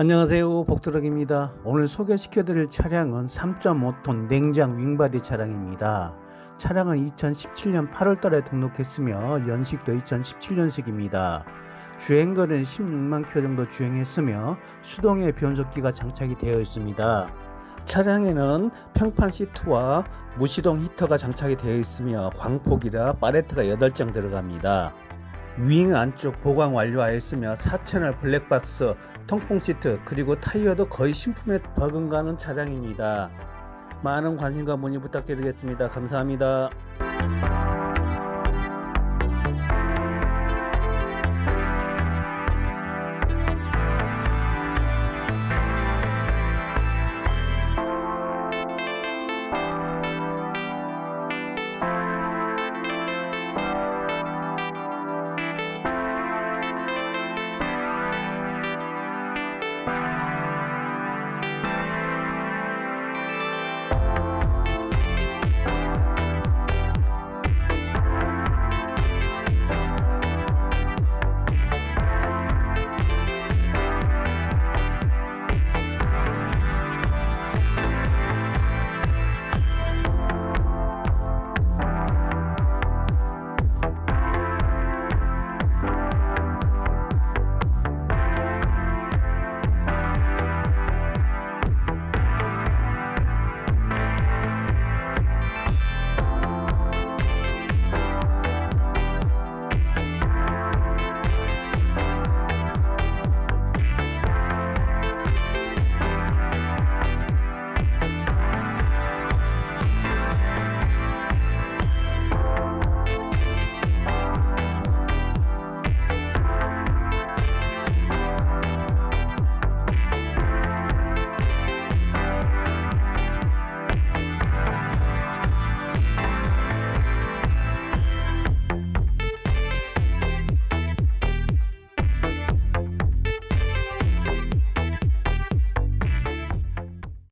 안녕하세요. 복드럭입니다. 오늘 소개시켜 드릴 차량은 3.5톤 냉장 윙바디 차량입니다. 차량은 2017년 8월달에 등록했으며 연식도 2017년식입니다. 주행거리는 16만 킬로 정도 주행했으며 수동의 변속기가 장착이 되어 있습니다. 차량에는 평판 시트와 무시동 히터가 장착이 되어 있으며 광폭이라 팔레트가 8장 들어갑니다 윙 안쪽 보강 완료하였으며 4채널 블랙박스, 통풍 시트 그리고 타이어도 거의 신품에 버금가는 차량입니다. 많은 관심과 문의 부탁드리겠습니다. 감사합니다.